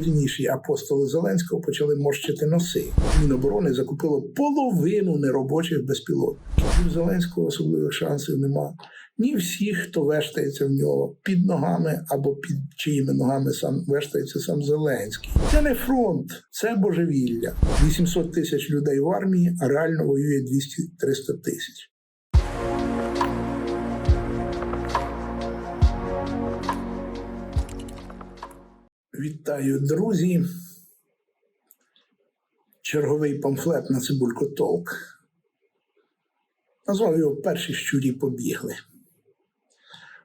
найвірніші апостоли Зеленського почали морщити носи. Міноборони закупило половину неробочих безпілотників. В Зеленського особливих шансів нема. Ні всіх, хто вештається в нього під ногами або під чиїми ногами сам вештається сам Зеленський. Це не фронт, це божевілля. 800 тисяч людей в армії, а реально воює 200-300 тисяч. Вітаю, друзі. Черговий памфлет на Цибулько Толк. Назвав його перші щурі побігли.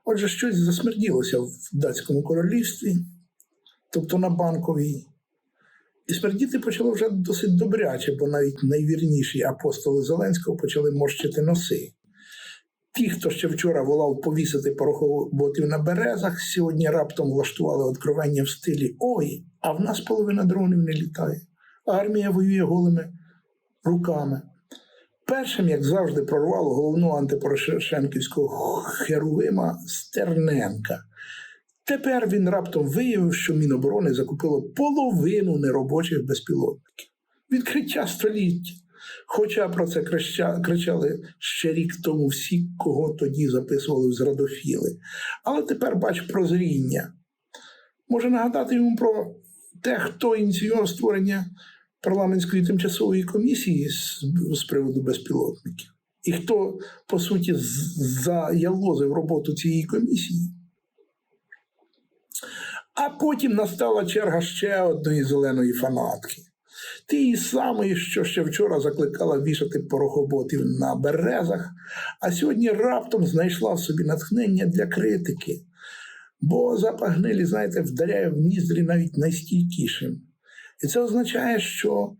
Отже, щось засмерділося в датському королівстві, тобто на банковій. І смердіти почало вже досить добряче, бо навіть найвірніші апостоли Зеленського почали морщити носи. Ті, хто ще вчора волав повісити порохоботів на березах, сьогодні раптом влаштували откровення в стилі Ой, а в нас половина дронів не літає. Армія воює голими руками. Першим, як завжди, прорвало головного антипорошенківського херувима Стерненка. Тепер він раптом виявив, що Міноборони закупило половину неробочих безпілотників. Відкриття століття. Хоча про це кричали ще рік тому всі, кого тоді записували в зрадофіли. Але тепер бач прозріння. Може нагадати йому про те, хто ініціював створення парламентської тимчасової комісії з, з приводу безпілотників, і хто, по суті, з- заявозив роботу цієї комісії. А потім настала черга ще одної зеленої фанатки. Тієї самої, що ще вчора закликала вішати порохоботів на березах, а сьогодні раптом знайшла в собі натхнення для критики. Бо запах гнилі, знаєте, вдаряє в ніздрі навіть найстійкішим. І це означає, що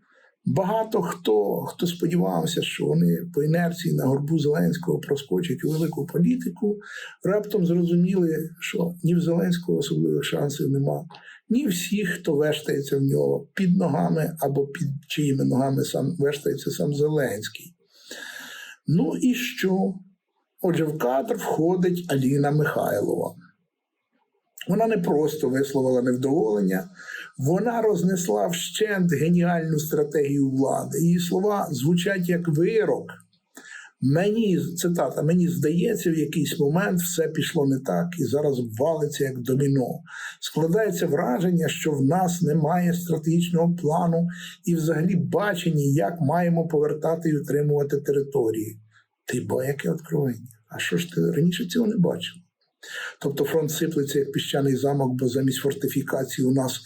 багато хто, хто сподівався, що вони по інерції на горбу Зеленського проскочать у велику політику, раптом зрозуміли, що ні в Зеленського особливих шансів нема, ні всіх, хто вештається в нього під ногами або під чиїми ногами сам вештається сам Зеленський. Ну і що? Отже, в кадр входить Аліна Михайлова. Вона не просто висловила невдоволення, вона рознесла вщент геніальну стратегію влади. Її слова звучать як вирок. Мені цитата, мені здається, в якийсь момент все пішло не так і зараз валиться як доміно. Складається враження, що в нас немає стратегічного плану і взагалі бачення, як маємо повертати і утримувати території. Ти ба, яке откровення? А що ж ти раніше цього не бачив? Тобто фронт сиплеться як піщаний замок, бо замість фортифікації у нас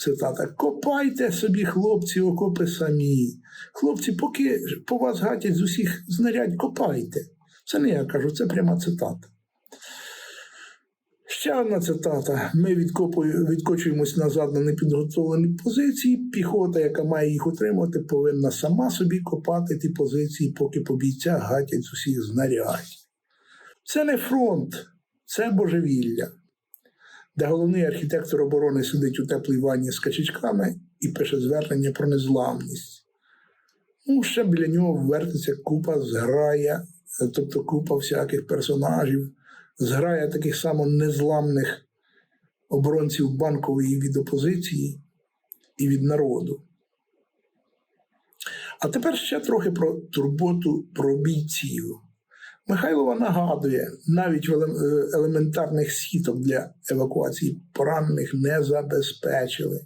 цитата: Копайте собі, хлопці, окопи самі. Хлопці, поки по вас гатять з усіх знарядь, копайте. Це не я кажу, це пряма цитата. Ще одна цитата. Ми відкочуємось назад на непідготовлені позиції. Піхота, яка має їх утримувати, повинна сама собі копати ті позиції, поки по бійцях гатять з усіх знарядь. Це не фронт, це божевілля, де головний архітектор оборони сидить у теплій ванні з качечками і пише звернення про незламність. Ну, ще біля нього вертиться купа зграя, тобто купа всяких персонажів, зграя таких само незламних оборонців банкової від опозиції і від народу. А тепер ще трохи про турботу про бійців. Михайлова нагадує, навіть е, елементарних сіток для евакуації поранених не забезпечили.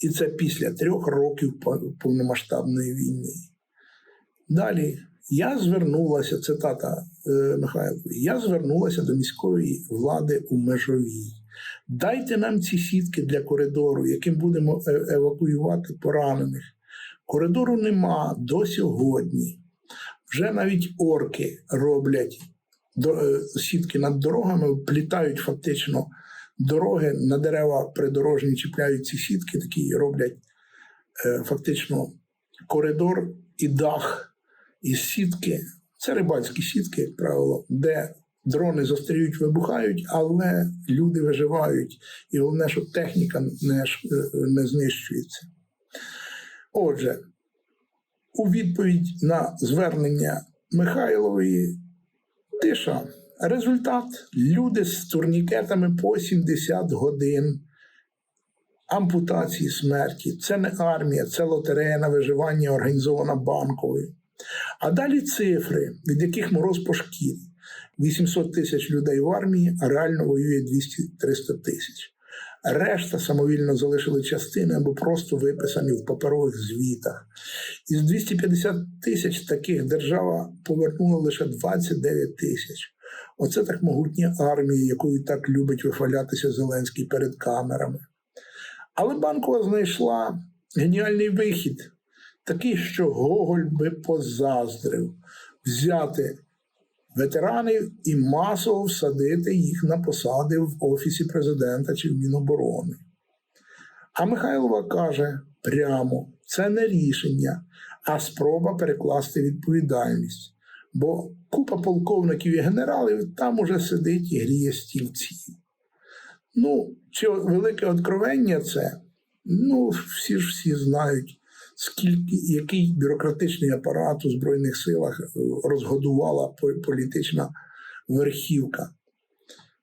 І це після трьох років повномасштабної війни. Далі я звернулася, цитата е, Михайлової, я звернулася до міської влади у межовій. Дайте нам ці сітки для коридору, яким будемо е- евакуювати поранених. Коридору нема до сьогодні. Вже навіть орки роблять е, сітки над дорогами, плітають фактично дороги на дерева придорожні, чіпляють ці сітки, такі роблять е, фактично коридор і дах із сітки. Це рибальські сітки, як правило, де дрони застріють, вибухають, але люди виживають. І головне, щоб техніка не, е, не знищується. Отже, у відповідь на звернення Михайлової тиша. Результат: люди з турнікетами по 70 годин ампутації смерті. Це не армія, це лотерея на виживання, організована банковою. А далі цифри, від яких мороз по шкірі. 800 тисяч людей в армії, а реально воює 200-300 тисяч. Решта самовільно залишили частини або просто виписані в паперових звітах. Із 250 тисяч таких держава повернула лише 29 тисяч. Оце так могутня армія, якою так любить вихвалятися Зеленський перед камерами. Але банкова знайшла геніальний вихід, такий, що Гоголь би позаздрив взяти ветеранів і масово всадити їх на посади в Офісі президента чи в Міноборони. А Михайлова каже прямо: це не рішення, а спроба перекласти відповідальність. Бо купа полковників і генералів там уже сидить і гріє стільці. Ну, чи велике откровення це? Ну, всі ж всі знають, скільки який бюрократичний апарат у Збройних силах е, розгодувала політична верхівка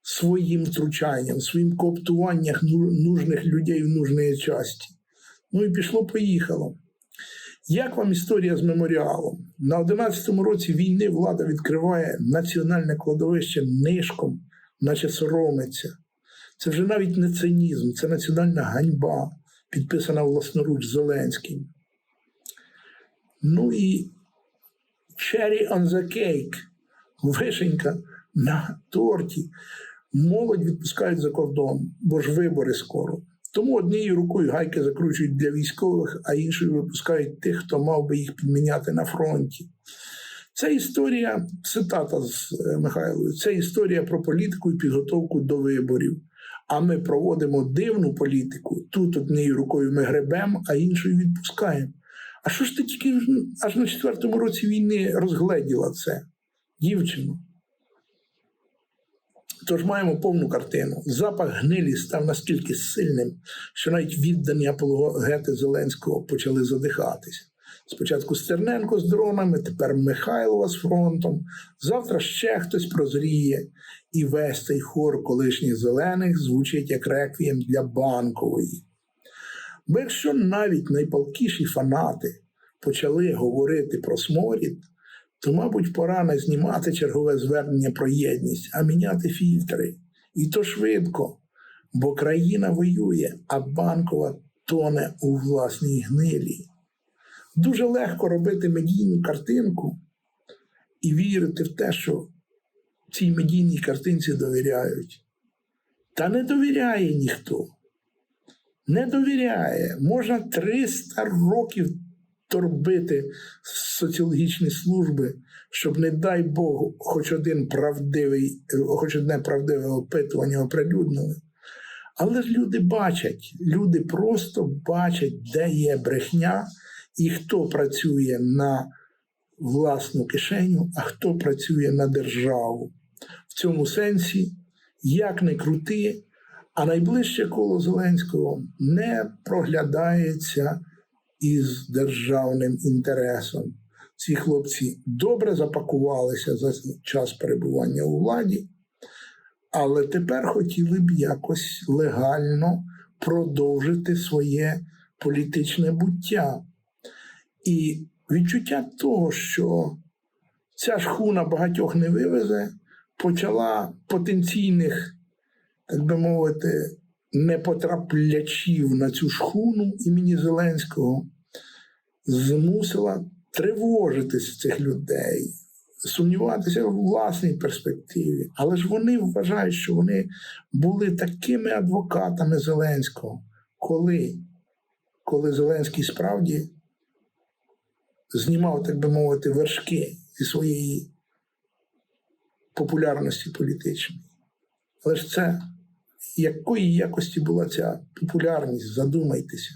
своїм втручанням, своїм кооптуванням ну- нужних людей в нужної часті. Ну і пішло-поїхало. Як вам історія з меморіалом? На 11-му році війни влада відкриває національне кладовище нишком, наче соромиться. Це вже навіть не цинізм, це національна ганьба, підписана власноруч Зеленським. Ну і cherry on the cake, вишенька на торті. Молодь відпускають за кордон, бо ж вибори скоро. Тому однією рукою гайки закручують для військових, а іншою випускають тих, хто мав би їх підміняти на фронті. Це історія, цитата з е, Михайловою, це історія про політику і підготовку до виборів. А ми проводимо дивну політику. Тут однією рукою ми гребемо, а іншою відпускаємо. А що ж ти тільки аж на четвертому році війни розгледіла це, дівчино? Тож маємо повну картину. Запах гнилі став настільки сильним, що навіть віддані апологети Зеленського почали задихатися. Спочатку Стерненко з дронами, тепер Михайлова з фронтом. Завтра ще хтось прозріє, і весь цей хор колишніх зелених звучить як реквієм для банкової. Бо якщо навіть найпалкіші фанати почали говорити про сморід, то, мабуть, пора не знімати чергове звернення про єдність, а міняти фільтри. І то швидко, бо країна воює, а банкова тоне у власній гнилі. Дуже легко робити медійну картинку і вірити в те, що цій медійній картинці довіряють. Та не довіряє ніхто. Не довіряє. Можна 300 років торбити соціологічні служби, щоб, не дай Бог, хоч один правдивий, хоч одне правдиве опитування оприлюднили. Але ж люди бачать, люди просто бачать, де є брехня і хто працює на власну кишеню, а хто працює на державу. В цьому сенсі, як не крути, а найближче коло Зеленського не проглядається із державним інтересом. Ці хлопці добре запакувалися за час перебування у владі, але тепер хотіли б якось легально продовжити своє політичне буття. І відчуття того, що ця шхуна багатьох не вивезе, почала потенційних, так би мовити, непотраплячів на цю шхуну імені Зеленського змусила тривожитись цих людей, сумніватися в власній перспективі. Але ж вони вважають, що вони були такими адвокатами Зеленського, коли, коли Зеленський справді знімав, так би мовити, вершки зі своєї популярності політичної. Але ж це якої якості була ця популярність, задумайтеся.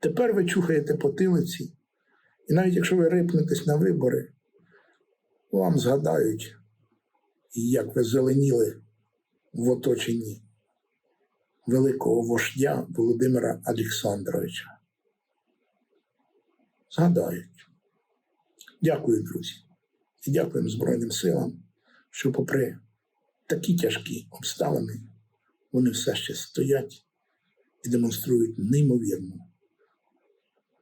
Тепер ви чухаєте потилиці, і навіть якщо ви рипнетесь на вибори, вам згадають, як ви зеленіли в оточенні великого вождя Володимира Олександровича. Згадають. Дякую, друзі. І дякуємо Збройним силам, що, попри такі тяжкі обставини, вони все ще стоять і демонструють неймовірну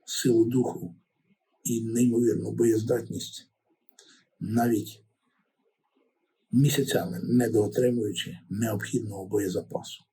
силу духу і неймовірну боєздатність, навіть місяцями недоотримуючи необхідного боєзапасу.